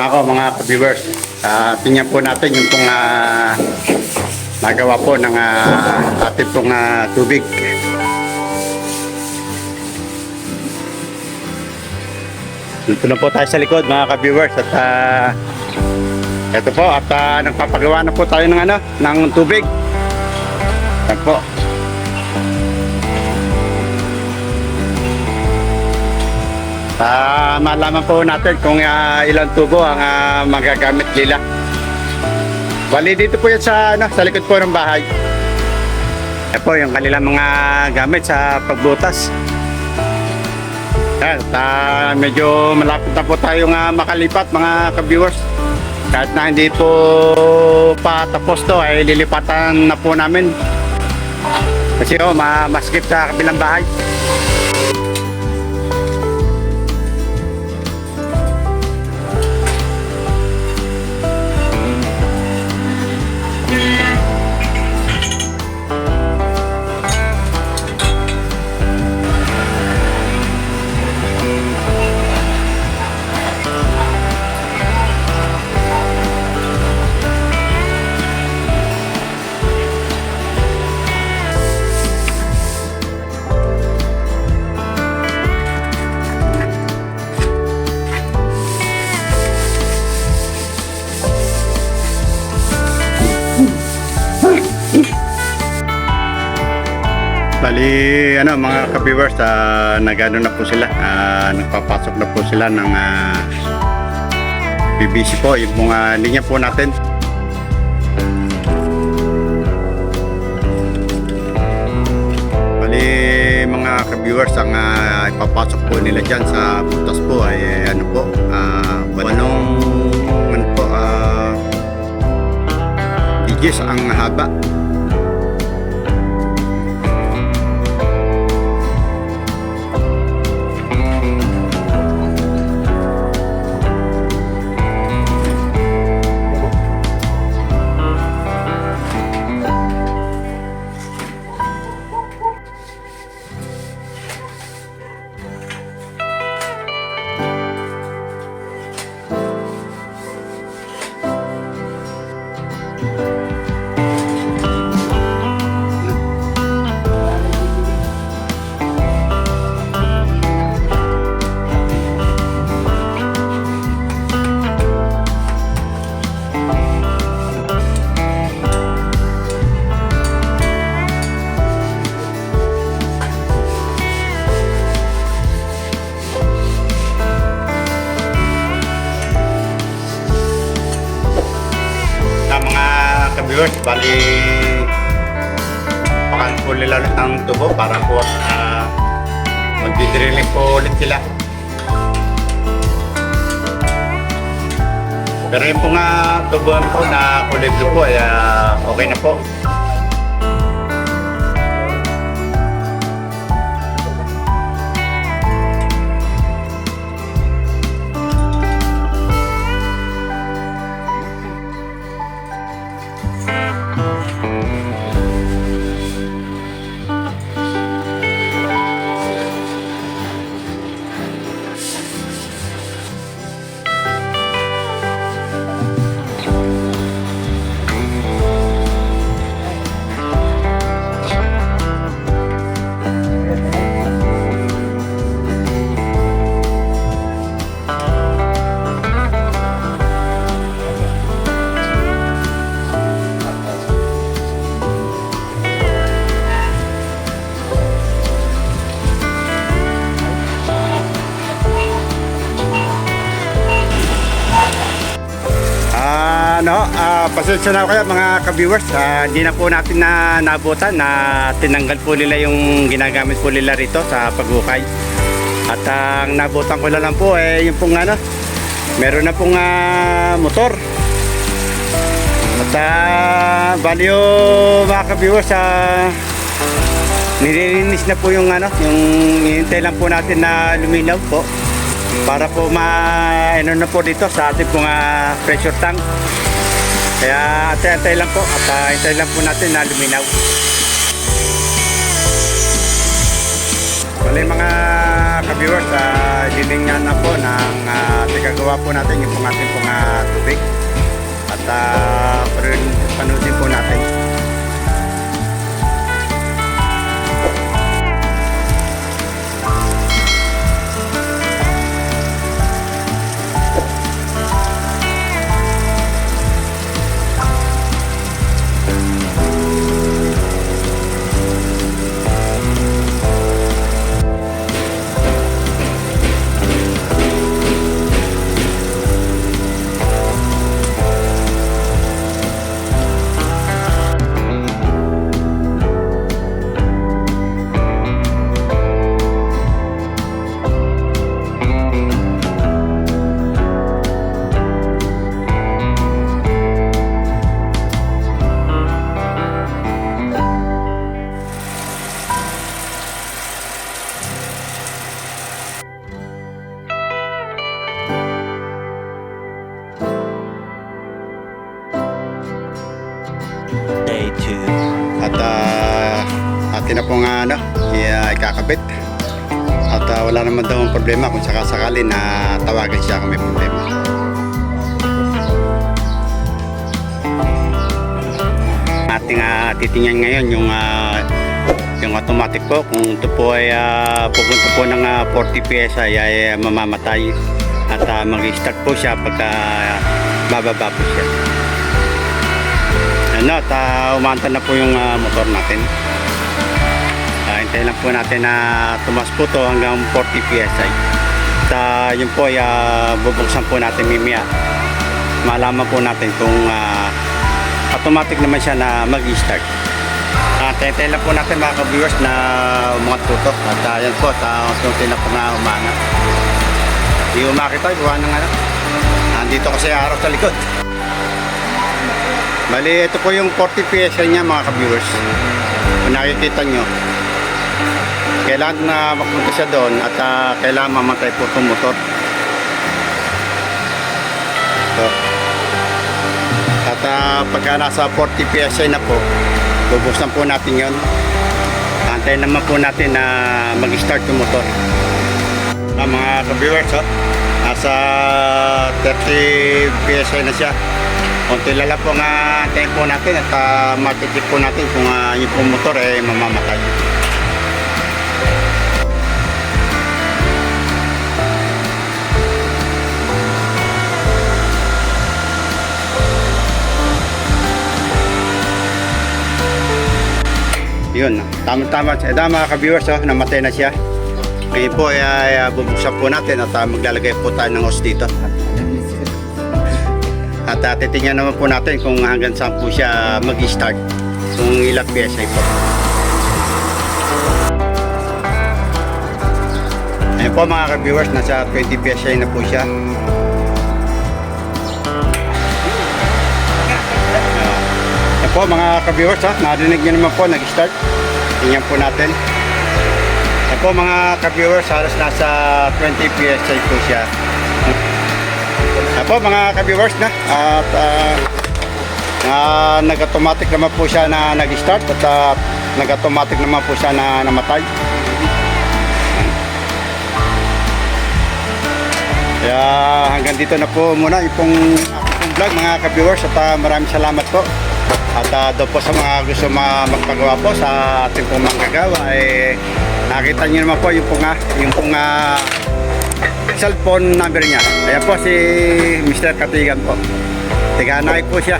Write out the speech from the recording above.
na ako mga ka-viewers. Ah, tingnan po natin yung pong ah, nagawa po ng uh, ating pong ah, tubig. Dito na po tayo sa likod mga ka-viewers at ah, ito po at ah, nagpapagawa na po tayo ng ano ng tubig. Yan po. Ah, malaman po natin kung ah, ilang tubo ang ah, magagamit nila. Bali dito po yan sa ano, sa likod po ng bahay. Yan po yung kanilang mga gamit sa pagbutas. Yan, at, ah, medyo malapit na po tayo nga makalipat mga ka-viewers. Kahit na hindi po pa tapos to ay lilipatan na po namin. Kasi oh, ma maskip sa kabilang bahay. Bali, ano, mga ka-viewers, uh, nagano na po sila. ah, nagpapasok na po sila ng ah, BBC po, yung mga linya po natin. Bali, mga ka-viewers, ang ah, ipapasok po nila dyan sa butas po ay eh, ano po, uh, walong, ano po, ah, digis ang haba. Ka-viewers, bali pakan po nila ulit ng tubo para po uh, magdidrilling po ulit sila. Pero yung po nga tubuan po na kulay blue po, ay ah, okay na po. Ano, ah, pasensya na kayo mga ka-viewers. Ah, hindi na po natin na nabutan na tinanggal po nila yung ginagamit po nila rito sa paghukay. At ang nabutan ko lang po eh yung pong ano, meron na pong ah, motor. At ah, bali mga ka-viewers ah, nililinis na po yung ano, yung hinintay lang po natin na luminaw po para po ma ano na po dito sa ating ah, pressure tank. Kaya antay-antay lang po at uh, lang po natin na luminaw. Wala mga ka-viewers, uh, na po ng uh, po natin yung pong ating pong ah, tubig. At uh, panoodin po natin. Atin na pong ano, i- ikakabit. At ah, wala naman daw ang problema kung sakasakali na tawagan siya kung may problema. Ating uh, titingnan ngayon yung ah, yung automatic po kung ito po ay ah, pupunta po ng ah, 40 PSI ay ah, mamamatay at uh, mag-start po siya pagka bababa po siya. Ano, at uh, umanta na po yung ah, motor natin. Uh, hintayin lang po natin na tumas po to hanggang 40 PSI. At ah, yun po ay ah, bubuksan po natin mimia. Malaman po natin kung ah, automatic naman siya na mag-start. Uh, hintayin lang po natin mga ka-viewers na umangat po to. At uh, yan po, sa unti na po na umana. Hindi umakit tayo, gawa ng ano. Nandito kasi araw sa likod. Bali, ito po yung 40 PSI niya mga ka-viewers. Kung nakikita nyo, kailangan na magpunta siya doon at ah, kailangan mamatay po itong motor. So, at ah, pagka nasa 40 PSI na po, bubuksan po natin yon. Antayin naman po natin na mag-start yung motor. Ah, mga ka-viewers, oh, nasa 30 PSI na siya. Konti lala po nga tempo natin at uh, matitip po natin kung uh, yung motor ay mamamatay. Yun, tama-tama. Eh, tama mga ka-viewers, oh, namatay na siya. Ngayon po ay, ay ah, bubuksan po natin at uh, maglalagay po tayo ng hose dito. At uh, titingnan naman po natin kung hanggang saan po siya mag-start. Kung ilang PSI po. Ayan po mga ka-viewers, nasa 20 PSI na po siya. Po mga ka-viewers, ha? narinig nyo naman po, nag-start. Tingnan po natin. Ayan po mga ka-viewers, halos nasa 20 PSI po siya. Ayan po mga ka-viewers na at ah, na nag-automatic naman po siya na nag-start at ah, nag-automatic naman po siya na namatay. Kaya hanggang dito na po muna pong aking pong vlog mga ka-viewers at ah, maraming salamat po. Uh, po sa mga gusto ma- magpagawa po sa ating pong manggagawa eh nakita niyo naman po yung pong ah, yung pong ah, cellphone number niya. Ayan po si Mr. Katigan po. Tiganay po siya.